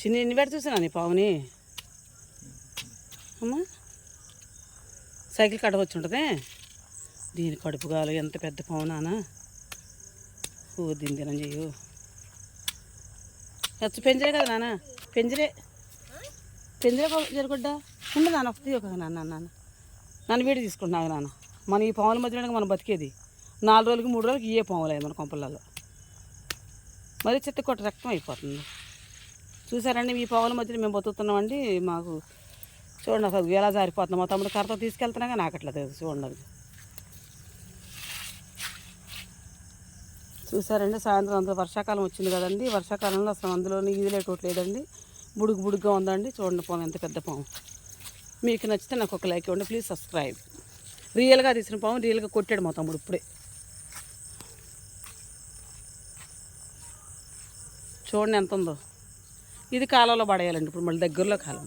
చిన్న ఎన్ని పెట్టి చూసినా నీ పావుని? అమ్మా సైకిల్ కడవచ్చు ఉంటుంది? దీని కడుపు కాలు ఎంత పెద్ద పావునానా ఓ దీని దినం చెయ్యు. ఎచ్చ పెంజరే కదా నాన్న పెంజరే. పెంజరే జరగొడ్డా? ఉండు నాన్న ఒకటి ఒక నాన్న నాన్న నన్ను. వీడి తీసుకుంటున్నావు నాన్న. మన ఈ పాముల మధ్యలో మనం బతికేది. నాలుగు రోజులకి మూడు రోజులకి ఇవే పాములు అయ్యి మన కొంపలలో. మరీ చెత్త కొట్ట రక్తం అయిపోతుంది. చూసారండి ఈ పొగల మధ్యలో మేము బతుకుతున్నామండి. మాకు చూడండి అసలు ఎలా జారిపోతున్నాం మా తమ్ముడు కర్రతో తీసుకెళ్తున్నాగా నాకు అట్లా తెలుసు చూడండి. అది చూసారండి సాయంత్రం అంతా వర్షాకాలం వచ్చింది కదండి. వర్షాకాలంలో అసలు అందులో ఈదిలేటోటి లేదండి. బుడుగు బుడుగ్గా ఉందండి. చూడండి పాము ఎంత పెద్ద పాము. మీకు నచ్చితే నాకు ఒక లైక్ ఇవ్వండి ప్లీజ్ సబ్స్క్రైబ్. రియల్గా తీసిన పాము రియల్గా కొట్టాడు మా తమ్ముడు ఇప్పుడే. చూడండి ఎంత ఉందో. ఇది కాలంలో పడేయాలండి ఇప్పుడు మళ్ళీ దగ్గరలో కాలం